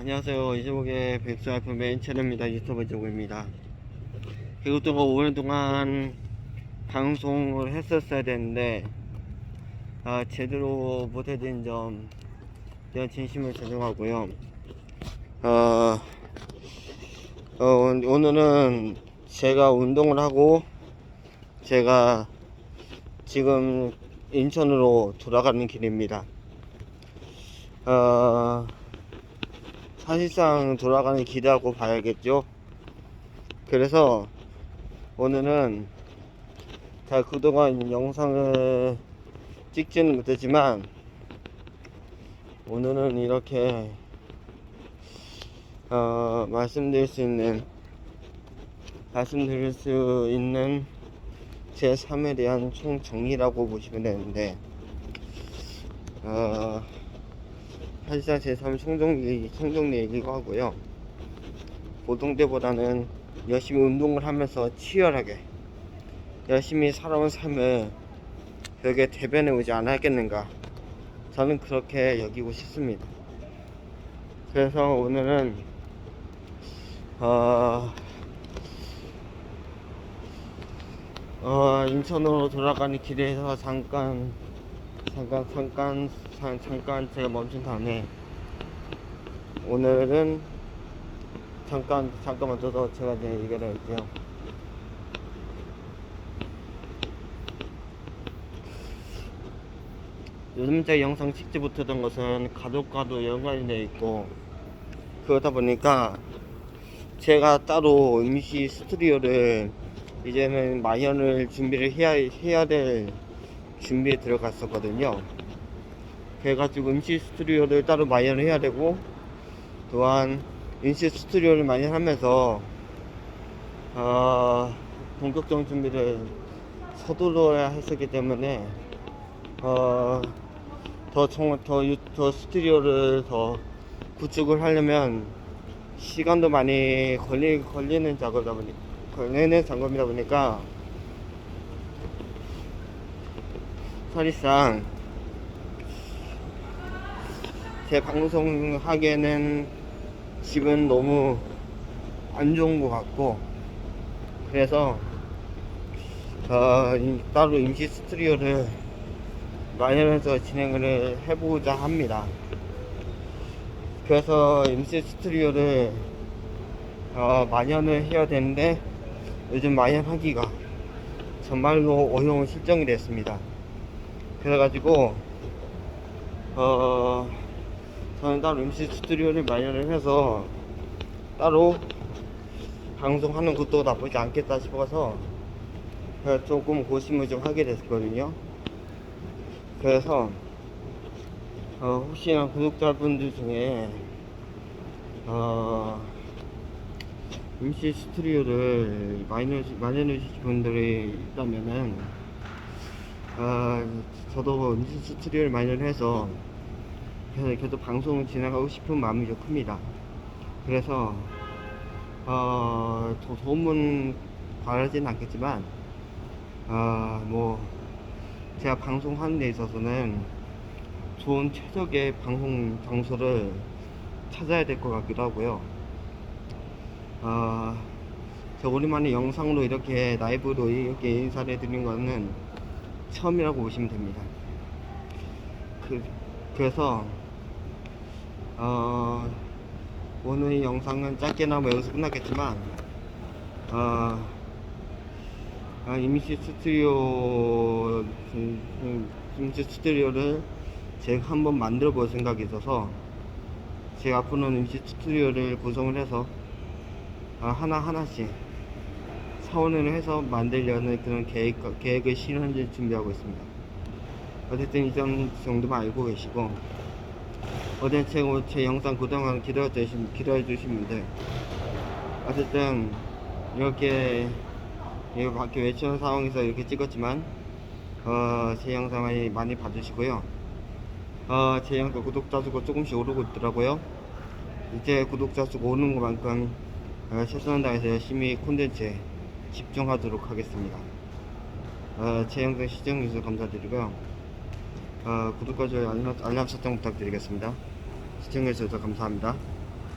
안녕하세요. 이제목의 백수 알프 메인 채널입니다. 유튜버 이제목입니다. 그것도 뭐 오랫동안 방송을 했었어야 되는데, 아, 제대로 못해드린 점, 대한 진심을 죄송하고요. 어, 어, 오늘은 제가 운동을 하고, 제가 지금 인천으로 돌아가는 길입니다. 어, 사실상 돌아가는 길이라고 봐야겠죠. 그래서 오늘은 제가 그동안 영상을 찍지는 못했지만 오늘은 이렇게 어, 말씀드릴 수 있는 말씀드릴 수 있는 제 삶에 대한 총 정리라고 보시면 되는데 어, 사실상 제 삶은 총정리, 총정리 얘기고 하고요. 보통 때보다는 열심히 운동을 하면서 치열하게 열심히 살아온 삶을 벽에 대변해 오지 않았겠는가. 저는 그렇게 여기고 싶습니다. 그래서 오늘은, 어, 어, 인천으로 돌아가는 길에서 잠깐 잠깐 잠깐 잠- 잠깐 제가 멈춘 다음에 오늘은 잠깐 잠깐 멈춰서 제가 이제 얘기를 할게요. 요즘 제 영상 찍지 못하던 것은 가족과도 연관이 돼 있고 그러다 보니까 제가 따로 임시 스튜디오를 이제는 마련을 준비를 해야 해야 될 준비에 들어갔었거든요. 그래가지고 임시 스튜디오를 따로 마련을 해야 되고 또한 임시 스튜디오를 마련하면서 어, 본격적인 준비를 서두르야 했었기 때문에 어, 더, 청, 더, 유- 더 스튜디오를 더 구축을 하려면 시간도 많이 걸리, 걸리는 작업이다 보니 걸리는 작업이다 보니까 사실상 제 방송 하기에는 집은 너무 안 좋은 것 같고 그래서 어, 이- 따로 임시 스튜디오를 마련해서 진행을 해보자 합니다. 그래서 임시 스튜디오를 어, 마련을 해야 되는데 요즘 마련하기가 정말로 어려운 실정이 됐습니다. 그래가지고 어 저는 따로 임시 스튜디오를 마련을 해서 따로 방송하는 것도 나쁘지 않겠다 싶어서 조금 고심을 좀 하게 됐거든요. 그래서 어 혹시나 구독자분들 중에 어 임시 스튜디오를 마련해 마련해 주신 분들이 있다면은 아, 저도 임시 스튜디오를 마련해서 계속, 방송을 진행하고 싶은 마음이 좀 큽니다. 그래서 어, 더 도움은 바라진 않겠지만 아, 뭐 제가 방송하는 데 있어서는 좋은 최적의 방송 장소를 찾아야 될 것 같기도 하고요. 아, 저 오랜만에 영상으로 이렇게 라이브로 이렇게 인사를 해드리는 거는 처음이라고 보시면 됩니다. 그, 그래서 어, 오늘 이 영상은 짧게나마 여기서 끝났겠지만 어, 아, 임시 스튜디오 임시 스튜디오를 제가 한번 만들어 볼 생각이 있어서 제가 앞으로는 임시 스튜디오를 구성을 해서 아, 하나 하나씩 사원을 해서 만들려는 그런 계획, 계획을 실현을 준비하고 있습니다. 어쨌든 이점 정도만 알고 계시고, 어제 제, 제 영상 그동안 기다려주신 분들, 어쨌든 이렇게, 이거 밖에 외치는 상황에서 이렇게 찍었지만, 어, 제 영상 많이, 많이 봐주시고요. 어, 제 영상 구독자 수가 조금씩 오르고 있더라고요. 이제 구독자 수가 오는 것만큼 어, 최선을 다해서 열심히 콘텐츠에 집중하도록 하겠습니다. 어, 제 영상 시청해주셔서 감사드리고요. 어, 구독과 좋아요 알람, 알람 설정 부탁드리겠습니다. 시청해주셔서 감사합니다.